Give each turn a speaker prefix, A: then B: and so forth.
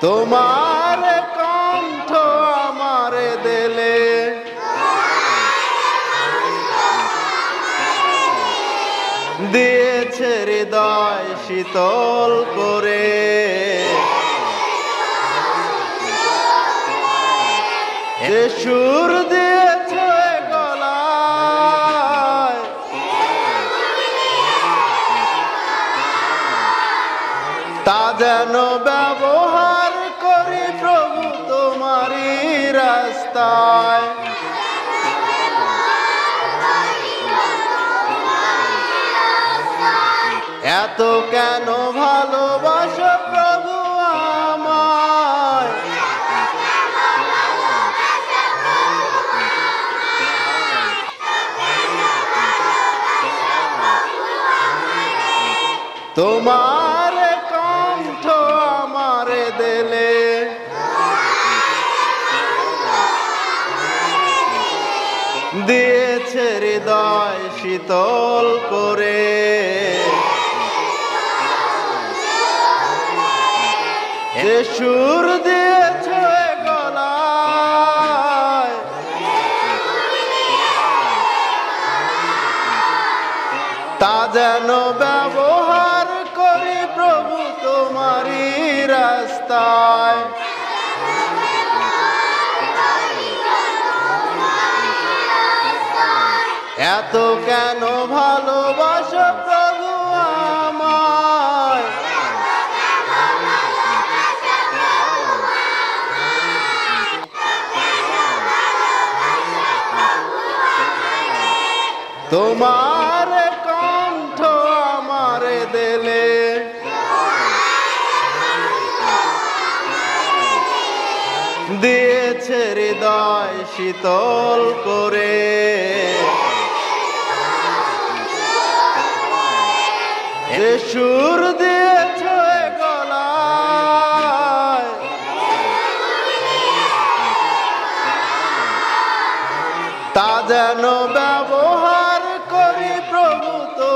A: তোমার কণ্ঠ আমার দেলে। দিয়েছে হৃদয় শীতল করে। সুর দিয়েছে গলায়। তা যেন ব্যবহার এত কেন ভালোবাসো প্রভু আমায়? তোমার কণ্ঠ আমার দিলে দিয়েছে হৃদয় শীতল করে। সুর দিয়েছে গলায় তা যেন ব্যবহার করি প্রভু তোমারই রাস্তায়। এত কেন ভালোবাসো প্রভু আমায়? তোমার কণ্ঠ আমার দিলে। দিয়েছে হৃদয় শীতল করে। যে সুর দিয়েছে গলায়। তা যেন ব্যবহার